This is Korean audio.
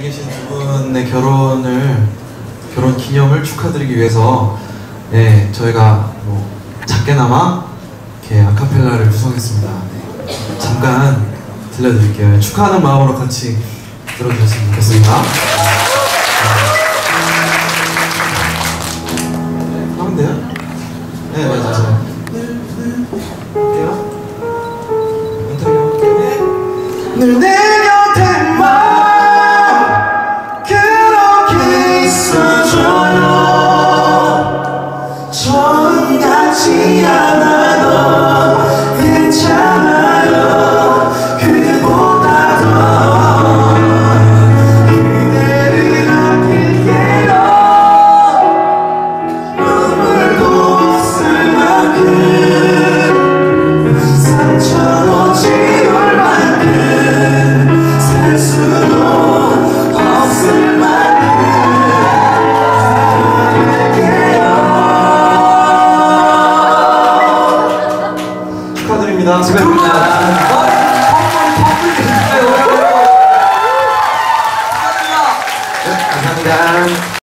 자리에 계신 두 분의 결혼을 결혼 기념을 축하드리기 위해서 예 저희가 뭐 작게나마 이렇게 아카펠라를 구성했습니다. 네, 잠깐 들려드릴게요. 축하하는 마음으로 같이 들어주셨으면 좋겠습니다. 네, 하면 돼요? 네 맞아요. 할게요. 늘내 곁 전 같지 않아 축하드립니다. 축하드립니다.